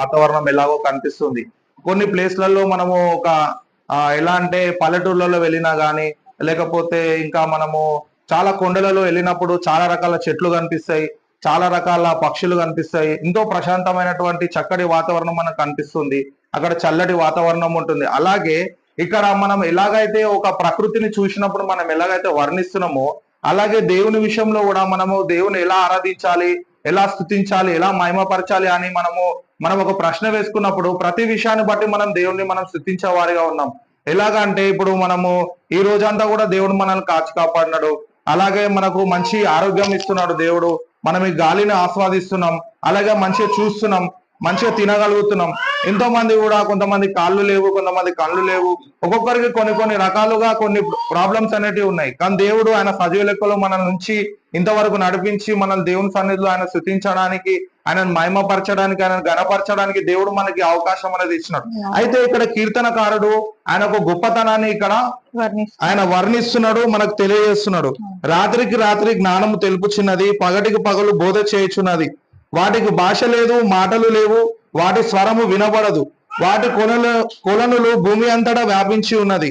వాతావరణం ఎలాగో కనిపిస్తుంది. కొన్ని ప్లేస్లలో మనము ఒక ఎలా అంటే పల్లెటూర్లలో వెళ్ళినా కానీ లేకపోతే ఇంకా మనము చాలా కొండలలో వెళ్ళినప్పుడు చాలా రకాల చెట్లు కనిపిస్తాయి చాలా రకాల పక్షులు కనిపిస్తాయి. ఎంతో ప్రశాంతమైనటువంటి చక్కటి వాతావరణం మనకు కనిపిస్తుంది. అక్కడ చల్లటి వాతావరణం ఉంటుంది. అలాగే ఇక్కడ మనం ఎలాగైతే ఒక ప్రకృతిని చూసినప్పుడు మనం ఎలాగైతే వర్ణిస్తున్నామో అలాగే దేవుని విషయంలో కూడా మనము దేవుని ఎలా ఆరాధించాలి ఎలా స్థుతించాలి ఎలా మహిమపరచాలి అని మనము మనం ఒక ప్రశ్న వేసుకున్నప్పుడు ప్రతి విషయాన్ని బట్టి మనం దేవుణ్ణి మనం స్థుతించే వారిగా ఉన్నాం. ఎలాగంటే ఇప్పుడు మనము ఈ రోజంతా కూడా దేవుడు మనల్ని కాచి కాపాడినాడు. అలాగే మనకు మంచి ఆరోగ్యం ఇస్తున్నాడు దేవుడు. మనం ఈ గాలిని ఆస్వాదిస్తున్నాం. అలాగే మంచిగా చూస్తున్నాం. మంచిగా తినగలుగుతున్నాం. ఎంతో మంది కూడా కొంతమంది కాళ్ళు లేవు కొంతమంది కళ్ళు లేవు. ఒక్కొక్కరికి కొన్ని కొన్ని రకాలుగా కొన్ని ప్రాబ్లమ్స్ అనేటివి ఉన్నాయి. కానీ దేవుడు ఆయన సజీవ లెక్కలో మన నుంచి ఇంతవరకు నడిపించి మనల్ని దేవుని సన్నిధిలో ఆయన స్థుతించడానికి ఆయనను మహిమపరచడానికి ఆయన గణపరచడానికి దేవుడు మనకి అవకాశం అనేది ఇచ్చినాడు. అయితే ఇక్కడ కీర్తనకారుడు ఆయన ఒక గొప్పతనాన్ని ఇక్కడ ఆయన వర్ణిస్తున్నాడు మనకు తెలియజేస్తున్నాడు. రాత్రికి రాత్రి జ్ఞానము తెలుపుచున్నది పగటికి పగలు బోధ చేయుచున్నది. వాటికి భాష లేదు మాటలు లేవు వాటి స్వరము వినబడదు. వాటి కొనలు కొలనులు భూమి అంతటా వ్యాపించి ఉన్నది.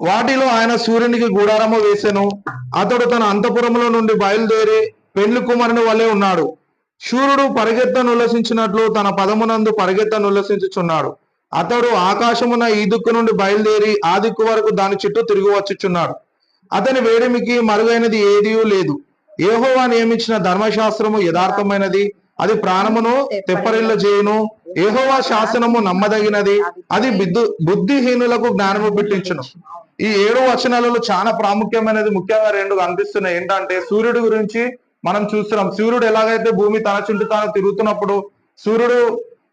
వాటిలో ఆయన సూర్యునికి గుడారము వేసెను. అతడు తన అంతపురంలో నుండి బయలుదేరి పెండ్లి కుమారుని వలె ఉన్నాడు. సూర్యుడు పరిగెత్త నుల్లసించినట్లు తన పదమునందు పరిగెత్త నుల్లసించుచున్నాడు అతడు ఆకాశమున ఈ దిక్కు నుండి బయలుదేరి ఆ దిక్కు వరకు దాని చుట్టూ తిరిగి వచ్చుచున్నాడు. అతని వేడిమికి మరుగైనది ఏదీ లేదు. ఏహోవా నియమించిన ధర్మశాస్త్రము యథార్థమైనది. అది ప్రాణమును తెప్పరిల్ల చేయును. ఏహోవా శాసనము నమ్మదగినది. అది బుద్ధు బుద్ధిహీనులకు జ్ఞానము పెట్టించును. ఈ ఏడు వచనాలలో చాలా ప్రాముఖ్యమైనది ముఖ్యంగా రెండు కనిపిస్తున్నాయి ఏంటంటే సూర్యుడి గురించి మనం చూస్తున్నాం. సూర్యుడు ఎలాగైతే భూమి తన చుట్టూ తాను తిరుగుతున్నప్పుడు సూర్యుడు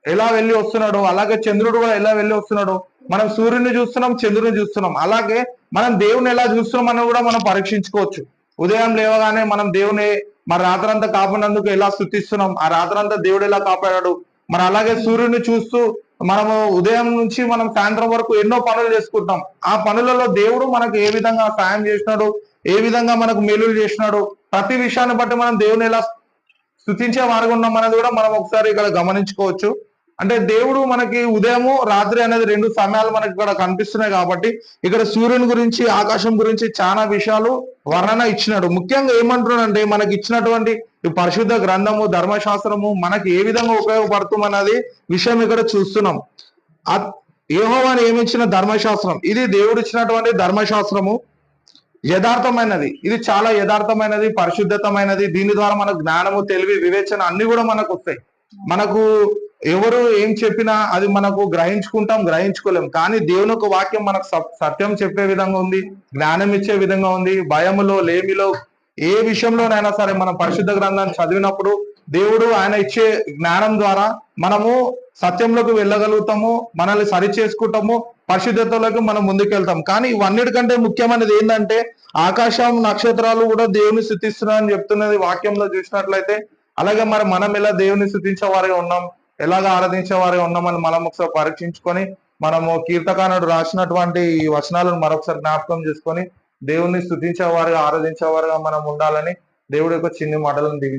ఎలా వెళ్ళి వస్తున్నాడు అలాగే చంద్రుడు కూడా ఎలా వెళ్ళి వస్తున్నాడు మనం సూర్యుని చూస్తున్నాం చంద్రుని చూస్తున్నాం. అలాగే మనం దేవుని ఎలా చూస్తున్నాం అని కూడా మనం పరీక్షించుకోవచ్చు. ఉదయం లేవగానే మనం దేవుని మరి రాత్రంతా కాపాడినందుకు ఎలా స్థుతిస్తున్నాం? ఆ రాత్రంతా దేవుడు ఎలా కాపాడాడు? మరి అలాగే సూర్యుని చూస్తూ మనము ఉదయం నుంచి మనం సాయంత్రం వరకు ఎన్నో పనులు చేసుకుంటాం. ఆ పనులలో దేవుడు మనకు ఏ విధంగా సాయం చేసినాడు? ఏ విధంగా మనకు మేలులు చేసినాడు? ప్రతి విషయాన్ని బట్టి మనం దేవుని ఎలా స్థుతించే మార్గం ఉన్నాం అనేది కూడా మనం ఒకసారి ఇక్కడ గమనించుకోవచ్చు. అంటే దేవుడు మనకి ఉదయము రాత్రి అనేది రెండు సమయాలు మనకి ఇక్కడ కనిపిస్తున్నాయి కాబట్టి ఇక్కడ సూర్యుని గురించి ఆకాశం గురించి చాలా విషయాలు వర్ణన ఇచ్చినాడు. ముఖ్యంగా ఏమంటున్నాడంటే మనకి ఇచ్చినటువంటి పరిశుద్ధ గ్రంథము ధర్మశాస్త్రము మనకి ఏ విధంగా ఉపయోగపడుతుందన్నది విషయం ఇక్కడ చూస్తున్నాం. ఏహోవాని ఏమిచ్చిన ధర్మశాస్త్రం. ఇది దేవుడు ఇచ్చినటువంటి ధర్మశాస్త్రము. యథార్థమైనది. ఇది చాలా యథార్థమైనది పరిశుద్ధతమైనది. దీని ద్వారా మనకు జ్ఞానము తెలివి వివేచన అన్ని కూడా మనకు వస్తాయి. మనకు ఎవరు ఏం చెప్పినా అది మనకు గ్రహించుకుంటాం గ్రహించుకోలేం. కానీ దేవుని ఒక వాక్యం మనకు సత్యం చెప్పే విధంగా ఉంది జ్ఞానం ఇచ్చే విధంగా ఉంది. భయములో లేమిలో ఏ విషయంలోనైనా సరే మనం పరిశుద్ధ గ్రంథాన్ని చదివినప్పుడు దేవుడు ఆయన ఇచ్చే జ్ఞానం ద్వారా మనము సత్యంలోకి వెళ్ళగలుగుతాము మనల్ని సరి చేసుకుంటాము పరిశుద్ధతలోకి మనం ముందుకెళ్తాం. కానీ ఇవన్నిటికంటే ముఖ్యమైనది ఏంటంటే ఆకాశం నక్షత్రాలు కూడా దేవుని స్థుతిస్తున్నాయని చెప్తున్నది వాక్యంలో చూసినట్లయితే అలాగే మరి మనం ఎలా దేవుని స్థుతించే వారిగా ఉన్నాం? ఎలాగ ఆరాధించే వారి ఉన్నామని మనం ఒకసారి పరీక్షించుకొని మనము కీర్తకానుడు రాసినటువంటి ఈ వచనాలను మరొకసారి జ్ఞాపకం చేసుకొని దేవుణ్ణి స్థుతించేవారుగా ఆరాధించేవారుగా మనం ఉండాలని దేవుడి యొక్క చిన్ని మాటలను దిగి